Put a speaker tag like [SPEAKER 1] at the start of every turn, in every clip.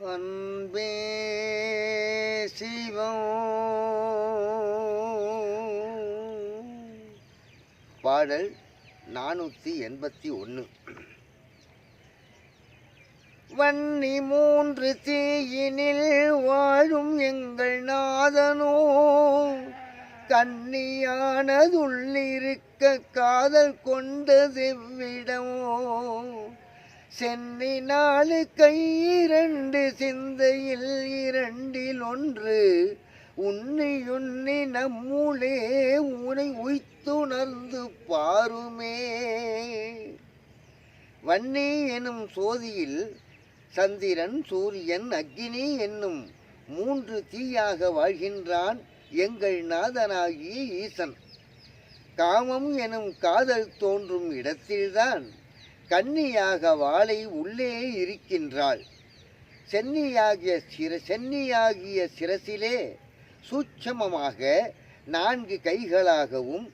[SPEAKER 1] அன்பே சிவம். பாடல் நானூற்றி எண்பத்தி ஒன்று வன்னி மூன்று தீயினில் வாழும் எங்கள் நாதனோ கன்னியானதுள்ளிருக்க காதல் கொண்ட செவ்விடமோ சென்னை நாலு கை இரண்டு சிந்தையில் இரண்டில் ஒன்று. உன்னை உன்னை நம்முளே உனை உய்த்துணர்ந்து பாருமே. வன்னே எனும் சோதியில் சந்திரன் சூரியன் அக்னி என்னும் மூன்று தீயாக வாழ்கின்றான் எங்கள் நாதனாகிய ஈசன். காமம் எனும் காதல் தோன்றும் இடத்தில்தான் கன்னியாக வாளை உள்ளே இருக்கின்றாள். சென்னியாகிய சிற சென்னியாகிய சிரசிலே சூட்சமமாக நான்கு கைகளாகவும்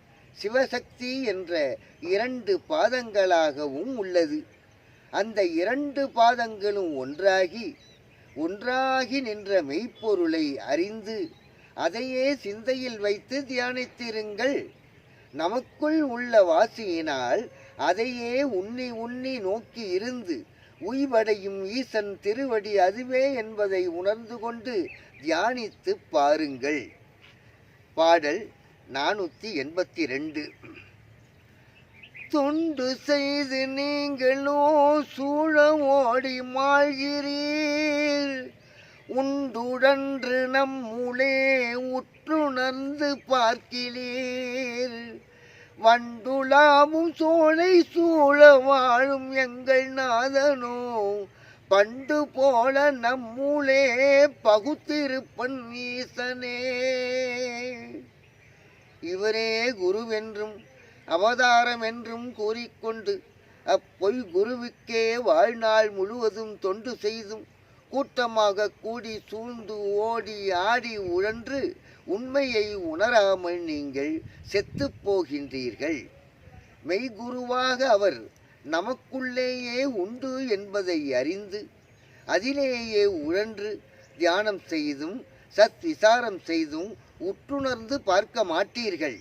[SPEAKER 1] சிவசக்தி என்ற இரண்டு பாதங்களாகவும் உள்ளது. அந்த இரண்டு பாதங்களும் ஒன்றாகி ஒன்றாகி நின்ற மெய்ப்பொருளை அறிந்து அதையே சிந்தையில் வைத்து தியானித்திருங்கள். நமக்குள் உள்ள வாசியினால் அதையே உன்னி உன்னி நோக்கி இருந்து உய்வடையும் ஈசன் திருவடி அதுவே என்பதை உணர்ந்து கொண்டு தியானித்து பாருங்கள். பாடல் நானூற்றி எண்பத்தி ரெண்டு தொண்டு செய்து நீங்களோ சூழ ஓடி மாழ்கிறீர் உண்டுடன்று நம்முளே உற்றுணர்ந்து பார்க்கிறீர். வண்டுலாமும் சோலை சூழ வாழும் எங்கள் நாதனோ. பண்டு போல நம்மூலே பகுத்திருப்பன் ஈசனே. இவரே குருவென்றும் அவதாரம் என்றும் கூறிக்கொண்டு அப்பொய் குருவுக்கே வாழ்நாள் முழுவதும் தொண்டு செய்தும் கூட்டமாக கூடி சூழ்ந்து ஓடி ஆடி உழன்று உண்மையை உணராமல் நீங்கள் செத்து போகின்றீர்கள். மெய்குருவாக அவர் நமக்குள்ளேயே உண்டு என்பதை அறிந்து அதிலேயே உழன்று தியானம் செய்தும் சத் விசாரம் செய்தும் உற்றுணர்ந்து பார்க்க மாட்டீர்கள்.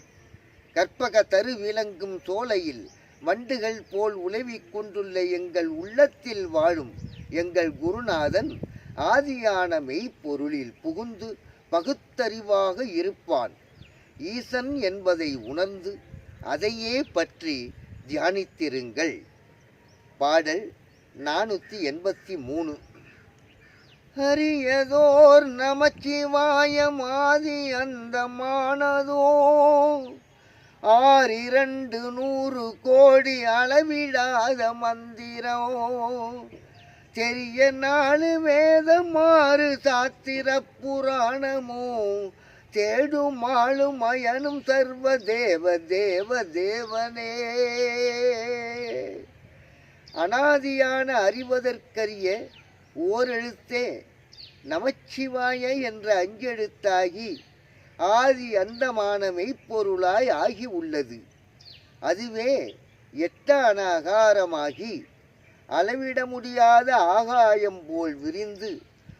[SPEAKER 1] கற்பக தரு விளங்கும் சோலையில் வண்டுகள் போல் உலவிக் கொண்டுள்ள எங்கள் உள்ளத்தில் வாழும் எங்கள் குருநாதன் ஆதியான மெய்ப்பொருளில் புகுந்து பகுத்தறிவாக இருப்பான். ஈசன் என்பதை உணர்ந்து அதையே பற்றி தியானித்திருங்கள். பாடல் நானூற்றி எண்பத்தி மூணு. ஹரியதோர் நமச்சிவாயமாதி அந்தமானதோ? ஆறிரண்டு நூறு கோடி அளவிடாத மந்திரம்? தெரிய நாலு வேதம் ஆறு சாத்திர புராணமோ தேடும் ஆளும் அயனும் சர்வ தேவ தேவ தேவனே. அனாதியான அறிவதற்கரிய ஓரெழுத்தே நமச்சிவாய என்ற அஞ்செழுத்தாகி ஆதி அந்தமான மெய்ப்பொருளாய் ஆகி உள்ளது. அதுவே எட்டான அகாரமாகி அளவிட முடியாத ஆகாயம் போல் விரிந்து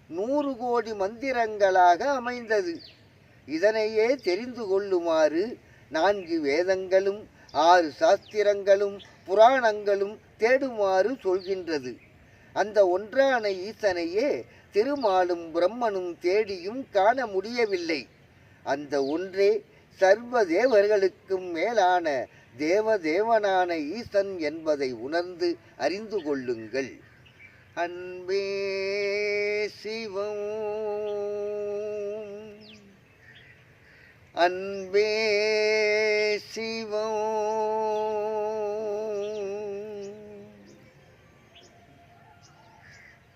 [SPEAKER 1] நூறு கோடி மந்திரங்களாக அமைந்தது. இதனையே தெரிந்து கொள்ளுமாறு நான்கு வேதங்களும் ஆறு சாஸ்திரங்களும் புராணங்களும் தேடுமாறு சொல்கின்றது. அந்த ஒன்றான ஈசனையே திருமாலும் பிரம்மனும் தேடியும் காண முடியவில்லை. அந்த ஒன்றே சர்வ தேவர்களுக்கும் மேலான தேவதேவனான ஈசன் என்பதை உணர்ந்து அறிந்து கொள்ளுங்கள். அன்பே சிவம். அன்பே